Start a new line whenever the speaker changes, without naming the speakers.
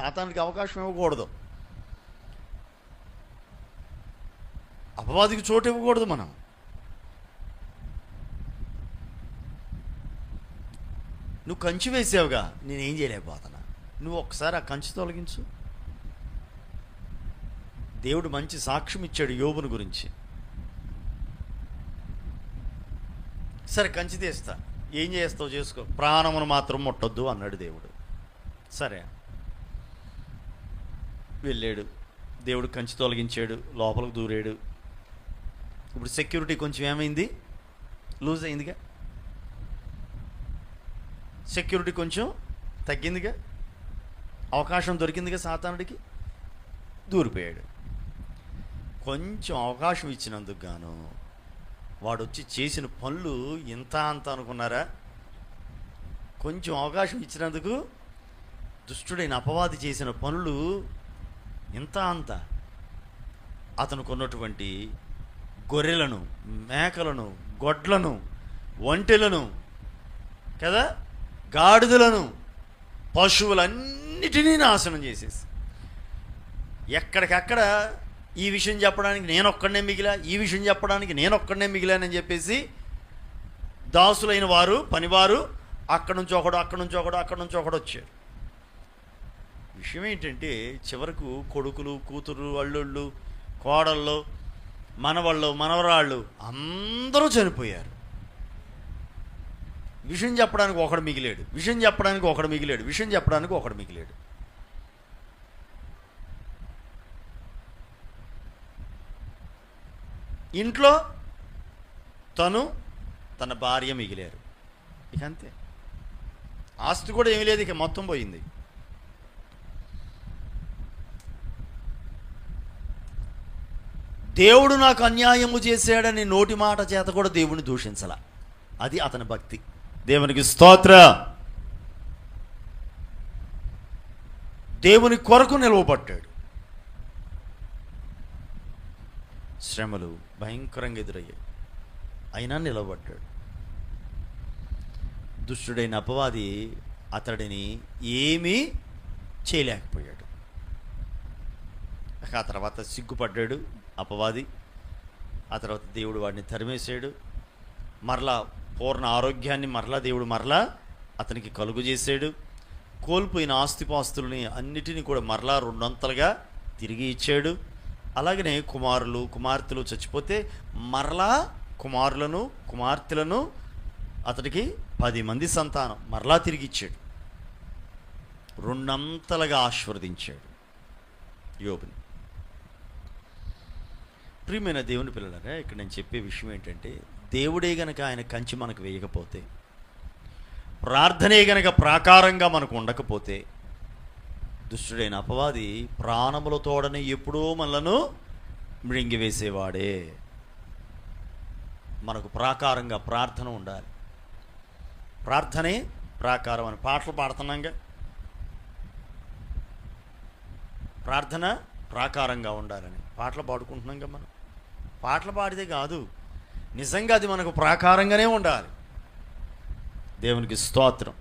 సాతానికి అవకాశం ఇవ్వకూడదు. అపవాదికి చోటు ఇవ్వకూడదు మనం. నువ్వు కంచి వేసావుగా నేనేం చేయలేకపోతున్నా. నువ్వు ఒక్కసారి ఆ కంచి తొలగించు. దేవుడు మంచి సాక్ష్యం ఇచ్చాడు యోబుని గురించి. సరే కంచి తీస్తా. ఏం చేస్తావు చేసుకో. ప్రాణమును మాత్రం ముట్టొద్దు అన్నాడు దేవుడు. సరే. వెళ్ళాడు. దేవుడు కంచి తొలగించాడు లోపలికి దూరాడు. ఇప్పుడు సెక్యూరిటీ కొంచెం ఏమైంది? లూజ్ అయిందిగా? సెక్యూరిటీ కొంచెం తగ్గిందిగా? అవకాశం దొరికిందిగా సాతానుడికి? దూరిపోయాడు. కొంచెం అవకాశం ఇచ్చినందుకు గాను వాడు వచ్చి చేసిన పనులు ఇంత అంత అనుకున్నారా? కొంచెం అవకాశం ఇచ్చినందుకు దుష్టుడైన అపవాది చేసిన పనులు ఇంత అంత. అతను కొన్నటువంటి గొర్రెలను మేకలను గొడ్లను ఒంటెలను కదా గాడిదలను పశువులన్నిటినీ నాశనం చేసేసి. ఎక్కడికక్కడ ఈ విషయం చెప్పడానికి నేను ఒక్కడనే మిగిలా ఈ విషయం చెప్పడానికి నేను ఒక్కడనే మిగిలానని చెప్పేసి దాసులైన వారు పనివారు అక్కడి నుంచి ఒకడు అక్కడి నుంచి ఒకడు అక్కడి నుంచి ఒకడు వచ్చారు. విషయం ఏంటంటే చివరకు కొడుకులు కూతురు అల్లుళ్ళు కోడళ్ళు మనవాళ్ళు మనవరాళ్ళు అందరూ చనిపోయారు. విషయం చెప్పడానికి ఒకడు మిగిలాడు. విషయం చెప్పడానికి ఒకడు మిగిలాడు. విషయం చెప్పడానికి ఒకడు మిగిలాడు. ఇంట్లో తను తన భార్య మిగిలారు. ఇక అంతే. ఆస్తి కూడా ఏమీ లేదు ఇక మొత్తం పోయింది. దేవుడు నాకు అన్యాయము చేశాడని నోటి మాట చేత కూడా దేవుని దూషించాల. అది అతని భక్తి. దేవునికి స్తోత్ర. దేవుని కొరకు నిలవబడ్డాడు. శ్రమలు భయంకరంగా ఎదురయ్యాయి. అయినా నిలబడ్డాడు దుష్టుడైన అపవాది అతడిని ఏమీ చేయలేకపోయాడు. ఆ తర్వాత సిగ్గుపడ్డాడు అపవాది. ఆ తర్వాత దేవుడు వాడిని తరిమేశాడు. మరలా పూర్ణ ఆరోగ్యాన్ని మరలా దేవుడు మరలా అతనికి కలుగు చేశాడు. కోల్పోయిన ఆస్తిపాస్తుల్ని అన్నిటినీ కూడా మరలా రెండొంతలుగా తిరిగి ఇచ్చాడు. అలాగనే కుమారులు కుమార్తెలు చచ్చిపోతే మరలా కుమారులను కుమార్తెలను అతడికి పది మంది సంతానం మరలా తిరిగి ఇచ్చాడు. రెండంతలుగా ఆశీర్వదించాడు. యోబుని. ప్రియమైన దేవుని పిల్లలరా ఇక్కడ నేను చెప్పే విషయం ఏంటంటే దేవుడే గనక ఆయన కంచి మనకు వేయకపోతే ప్రార్థనే గనక ప్రాకారంగా మనకు ఉండకపోతే దుష్టుడైన అపవాది ప్రాణముల తోడని ఎప్పుడూ మనలను మృంగివేసేవాడే. మనకు ప్రాకారంగా ప్రార్థన ఉండాలి. ప్రార్థనే ప్రాకారం అని పాటలు పాడుతున్నాంగా. ప్రార్థన ప్రాకారంగా ఉండాలని పాటలు పాడుకుంటున్నాం కదా మనం. పాటలు పాడితే కాదు నిజంగా అది మనకు ప్రాకారంగానే ఉండాలి. దేవునికి స్తోత్రం.